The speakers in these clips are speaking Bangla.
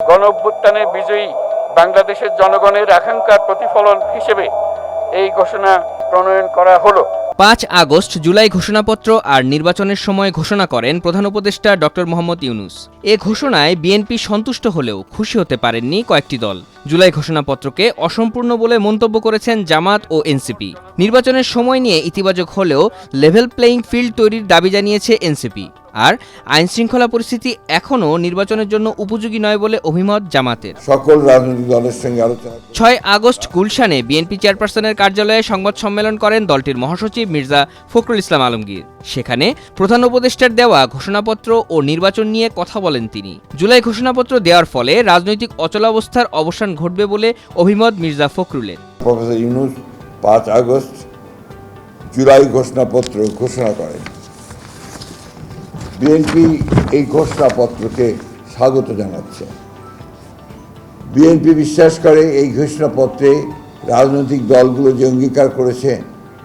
গণ বিজয়ী বাংলাদেশের জনগণের আকাঙ্ক্ষার প্রতিফলন হিসেবে এই ঘোষণা প্রণয়ন করা হলো। পাঁচ আগস্ট জুলাই ঘোষণাপত্র আর নির্বাচনের সময় ঘোষণা করেন প্রধান উপদেষ্টা ডক্টর মোহাম্মদ ইউনুস। এ ঘোষণায় বিএনপি সন্তুষ্ট হলেও খুশি হতে পারেননি কয়েকটি দল। জুলাই ঘোষণাপত্রকে অসম্পূর্ণ বলে মন্তব্য করেছেন জামাত ও এনসিপি। নির্বাচনের সময় নিয়ে ইতিবাচক হলেও লেভেল প্লেয়িং ফিল্ড তৈরির দাবি জানিয়েছে এনসিপি। আর আইনশৃঙ্খলা পরিস্থিতি এখনও নির্বাচনের জন্য উপযোগী নয় বলে অভিমত জামাতের। সকল রাজনৈতিক দলের সঙ্গে আলোচনা ছয় আগস্ট গুলশানে বিএনপি চেয়ারপারসনের কার্যালয়ে সংবাদ সম্মেলন করেন দলটির মহাসচিব মির্জা ফখরুল ইসলাম আলমগীর। সেখানে প্রধান উপদেষ্টার দেওয়া ঘোষণাপত্র ও নির্বাচন নিয়ে কথা বলেন তিনি। জুলাই ঘোষণাপত্র দেওয়ার ফলে রাজনৈতিক অচলাবস্থার অবসান ঘটবে বলে অভিমত মির্জা ফখরুলের। প্রফেসর ইউনুস পাঁচ আগস্ট জুলাই ঘোষণাপত্র ঘোষণা করেন। বিএনপি এই ঘোষণাপত্রকে স্বাগত জানাচ্ছে। বিএনপি বিশ্বাস করে এই ঘোষণাপত্রে রাজনৈতিক দলগুলো যে অঙ্গীকার করেছে,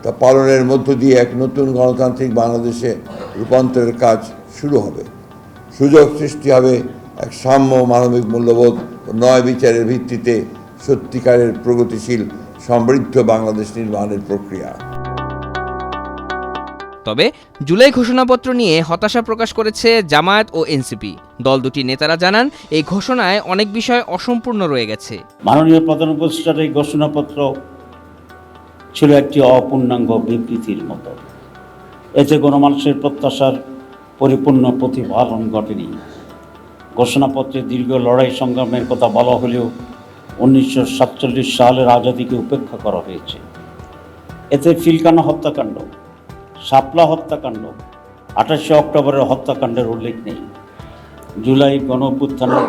তা পালনের মধ্য দিয়ে এক নতুন গণতান্ত্রিক বাংলাদেশে রূপান্তরের কাজ শুরু হবে। সুযোগ সৃষ্টি হবে এক সাম্য মানবিক মূল্যবোধ নয় বিচারের ভিত্তিতে সত্যিকারের প্রগতিশীল সমৃদ্ধ বাংলাদেশ নির্মাণের প্রক্রিয়া। তবে জুলাই ঘোষণাপত্র নিয়ে হতাশা প্রকাশ করেছে জামায়াত ও এনসিপি। দল দুটি নেতারা জানান এই ঘোষণায় অনেক বিষয় অসম্পূর্ণ রয়ে গেছে। মাননীয় প্রধান উপদেষ্টার এই ঘোষণাপত্র ছিল একটি অপূর্ণাঙ্গ বিবৃতির মতো। এতে গণমানুষের প্রত্যাশার পরিপূর্ণ প্রতিফলন ঘটেনি। ঘোষণাপত্রে দীর্ঘ লড়াই সংগ্রামের কথা বলা হলেও উনিশশো সাতচল্লিশ সালের আজাদিকে উপেক্ষা করা হয়েছে। এতে ফিলকানা হত্যাকাণ্ড, শাপলা হত্যাকাণ্ড, আঠাশে অক্টোবরের হত্যাকাণ্ডের উল্লেখ নেই। জুলাই গণ অভ্যুত্থানের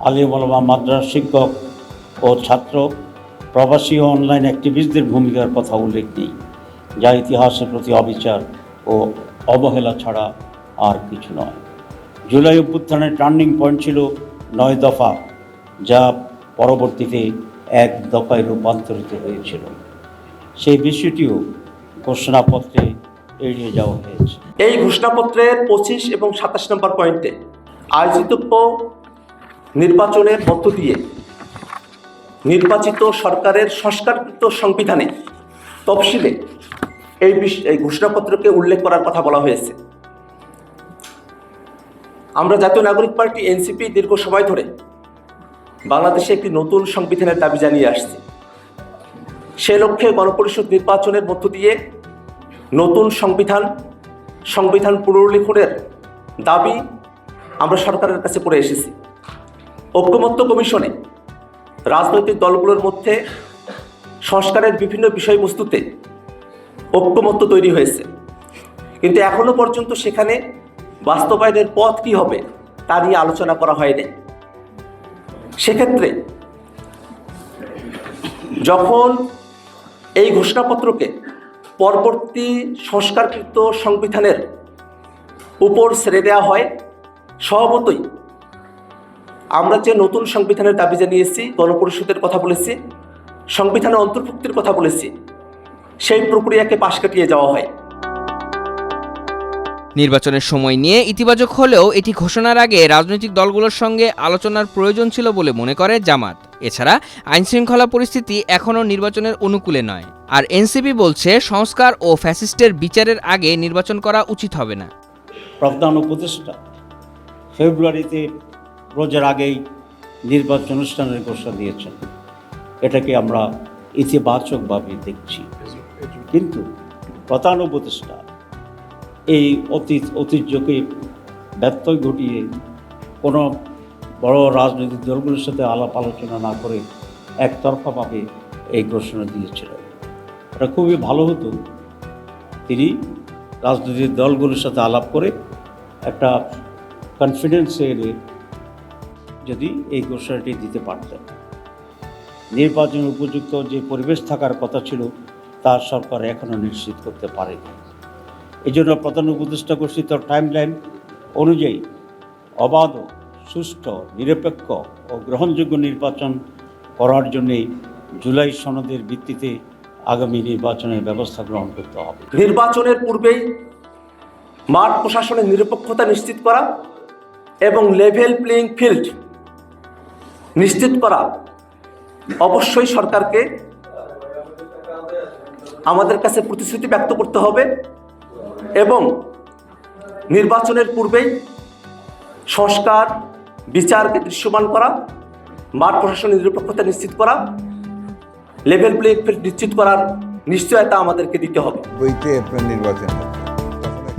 আলিম মাদ্রাস শিক্ষক ও ছাত্র, প্রবাসী ও অনলাইন অ্যাক্টিভিস্টদের ভূমিকার কথা উল্লেখ নেই। যা ইতিহাসের প্রতি অবিচার ও অবহেলা ছাড়া আর কিছু নয়। জুলাই অভ্যুত্থানের টার্নিং পয়েন্ট ছিল নয় দফা, যা পরবর্তীতে এক দফায় রূপান্তরিত হয়েছিল। সেই বিষয়টিও ঘোষণাপত্রে এড়িয়ে যাওয়া হয়েছে। এই ঘোষণাপত্রের পঁচিশ এবং সাতাশ নম্বর পয়েন্টে আয়োজিতব্য নির্বাচনের মধ্য দিয়ে নির্বাচিত সরকারের সংস্কারকৃত সংবিধানে তফসিলে এই ঘোষণাপত্রকে উল্লেখ করার কথা বলা হয়েছে। আমরা জাতীয় নাগরিক পার্টি, এনসিপি দীর্ঘ সময় ধরে বাংলাদেশে একটি নতুন সংবিধানের দাবি জানিয়ে আসছি। সে লক্ষ্যে গণপরিষদ নির্বাচনের মধ্য দিয়ে নতুন সংবিধান সংবিধান পুনর্লিখনের দাবি আমরা সরকারের কাছে করে এসেছি। ঐক্যমত্য কমিশনে রাজনৈতিক দলগুলোর মধ্যে সংস্কারের বিভিন্ন বিষয়বস্তুতে ঐক্যমত্য তৈরি হয়েছে। কিন্তু এখনও পর্যন্ত সেখানে বাস্তবায়নের পথ কী হবে তা নিয়ে আলোচনা করা হয়নি। সেক্ষেত্রে যখন এই ঘোষণাপত্রকে পরবর্তী সংস্কারকৃত সংবিধানের উপর ছেড়ে দেওয়া হয়, স্বভাবতই আমরা যে নতুন সংবিধানের দাবি জানিয়েছি, গণপরিষদের কথা বলেছি সংবিধানে অন্তর্ভুক্তির কথা বলেছি, সেই প্রক্রিয়াকে পাশ কাটিয়ে যাওয়া হয়। নির্বাচনের সময় নিয়ে ইতিবাচক হলেও এটি ঘোষণার আগে রাজনৈতিক দলগুলোর সঙ্গে আলোচনার প্রয়োজন ছিল বলে মনে করে জামাত। এছাড়া আইনশৃঙ্খলা পরিস্থিতি এখনও নির্বাচনের অনুকূলে নয়। আর এনসিপি বলছে সংস্কার ও ফ্যাসিস্টের বিচারের আগে নির্বাচন করা উচিত হবে না। প্রধান উপদেষ্টা, ফেব্রুয়ারিতে রোজার আগেই নির্বাচন অনুষ্ঠানের ঘোষণা দিয়েছেন। এটাকে আমরা ইতিবাচকভাবে দেখছি। কিন্তু প্রধান উপদেষ্টা এই অতীত ঐতিহ্যকে ব্যত্যয় ঘটিয়ে কোনো বড় রাজনৈতিক দলগুলোর সাথে আলাপ আলোচনা না করে একতরফাভাবে এই ঘোষণা দিয়েছিলেন এটা খুবই ভালো হতো। তিনি রাজনৈতিক দলগুলোর সাথে আলাপ করে একটা কনফিডেন্সে এলে যদি এই ঘোষণাটি দিতে পারতেন। নির্বাচন উপযুক্ত যে পরিবেশ থাকার কথা ছিল, তা সরকার এখনও নিশ্চিত করতে পারেনি। এই জন্য প্রধান উপদেষ্টা ঘোষিত টাইমলাইন অনুযায়ী অবাধ, সুষ্ঠু, নিরপেক্ষ ও গ্রহণযোগ্য নির্বাচন করার জন্যেই জুলাই সনদের ভিত্তিতে আগামী নির্বাচনের ব্যবস্থা গ্রহণ করতে হবে। নির্বাচনের পূর্বেই মাঠ প্রশাসনের নিরপেক্ষতা নিশ্চিত করা এবং লেভেল প্লেইং ফিল্ড নিশ্চিত করা অবশ্যই সরকারকে আমাদের কাছে প্রতিশ্রুতি ব্যক্ত করতে হবে। এবং নির্বাচনের পূর্বেই সংস্কার বিচারকে দৃশ্যমান করা মাঠ প্রশাসনের নিরপেক্ষতা নিশ্চিত করা লেভেল প্লেইং ফিল্ড নিশ্চিত করার নিশ্চয়তা আমাদেরকে দিতে হবে। বইতে আপনার নির্বাচন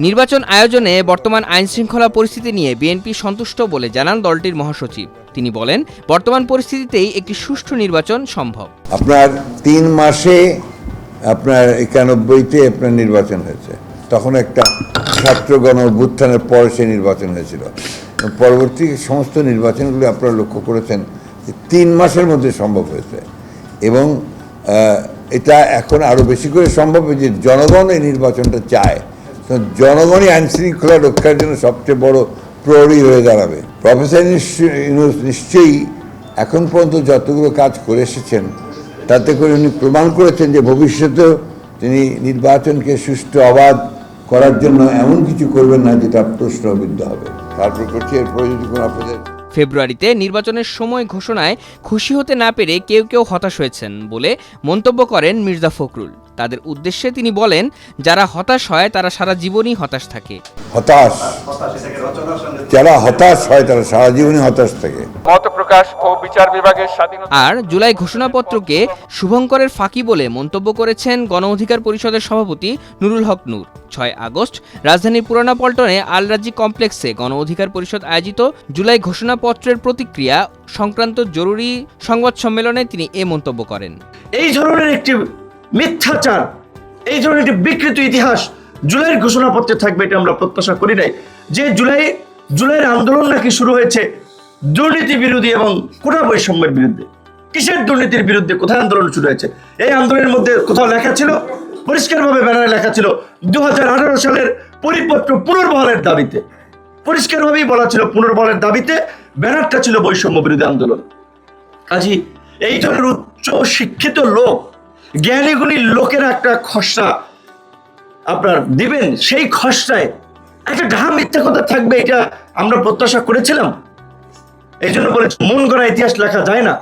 নির্বাচন আয়োজনে বর্তমান আইন শৃঙ্খলা পরিস্থিতি নিয়ে বিএনপি সন্তুষ্ট বলে জানান দলটির মহাসচিব। তিনি বলেন বর্তমান পরিস্থিতিতেই একটি সুষ্ঠু নির্বাচন সম্ভব। আপনার তিন মাসে আপনার একানব্বইতে আপনার নির্বাচন হয়েছে। তখন একটা ছাত্র গণ অভ্যুত্থানের পর সে নির্বাচন হয়েছিল। পরবর্তী সমস্ত নির্বাচনগুলি আপনারা লক্ষ্য করেছেন যে তিন মাসের মধ্যে সম্ভব হয়েছে। এবং এটা এখন আরও বেশি করে সম্ভব যে জনগণ এই নির্বাচনটা চায়। জনগণই আইন শৃঙ্খলা রক্ষার জন্য সবচেয়ে বড় প্রহরী হয়ে দাঁড়াবে। প্রফেসর নিশ্চয়ই এখন পর্যন্ত যতগুলো কাজ করে এসেছেন, তাতে করে উনি প্রমাণ করেছেন যে ভবিষ্যতেও তিনি নির্বাচনকে সুষ্ঠু, অবাধ করার জন্য এমন কিছু করবেন না যেটা প্রশ্নবিদ্ধ হবে। তারপর করছি, এরপরে যদি কোনো আপনাদের ফেব্রুয়ারিতে নির্বাচনের সময় ঘোষণায় খুশি হতে না পেরে কেউ কেউ হতাশ হয়েছেন বলে মন্তব্য করেন মির্জা ফখরুল। তাদের উদ্দেশ্যে তিনি বলেন যারা হতাশ হয় তারা সারা জীবনই হতাশ থাকে। হতাশ? যারা হতাশ হয় তারা সারা জীবনই হতাশ থাকে। মত প্রকাশ ও বিচার বিভাগের স্বাধীনতা আর জুলাই ঘোষণাপত্রকে শুভঙ্করের ফাঁকি বলে মন্তব্য করেছেন গণ অধিকার পরিষদের সভাপতি নুরুল হক নূর। ছয় আগস্ট রাজধানীর পুরানা পল্টনে আলরাজি কমপ্লেক্সে গণ অধিকার পরিষদ আয়োজিত জুলাই ঘোষণাপত্রের প্রতিক্রিয়া সংক্রান্ত জরুরি সংবাদ সম্মেলনে তিনি এ মন্তব্য করেন। এই ধরনের একটি মিথ্যাচার। এই ধরনের একটি বিকৃত ইতিহাস জুলাইয়ের ঘোষণাপত্রে থাকবে, এটা আমরা প্রত্যাশা করি নাই। যে জুলাই, জুলাইয়ের আন্দোলন নাকি শুরু হয়েছে দুর্নীতি বিরোধী এবং কোটা বৈষম্যের বিরুদ্ধে। কিসের দুর্নীতির বিরুদ্ধে কোথায় আন্দোলন শুরু হয়েছে? এই আন্দোলনের মধ্যে কোথাও লেখা ছিল, পরিষ্কারভাবে ব্যানারে লেখা ছিল দু হাজার আঠারো সালের পরিপত্র পুনর্বহালের দাবিতে। পরিষ্কারভাবেই বলা ছিল পুনর্বহালের দাবিতে ব্যানারটা ছিল বৈষম্য বিরোধী আন্দোলন। কাজী, এই ধরনের উচ্চ শিক্ষিত লোক জ্ঞানীগুণী লোকের একটা খসড়া আপনার দিবেন, সেই খসড়ায় একটা ঘা মিথ্যা কথা থাকবে, এটা আমরা প্রত্যাশা করেছিলাম। এই জন্য বলে মন করা ইতিহাস লেখা যায় না।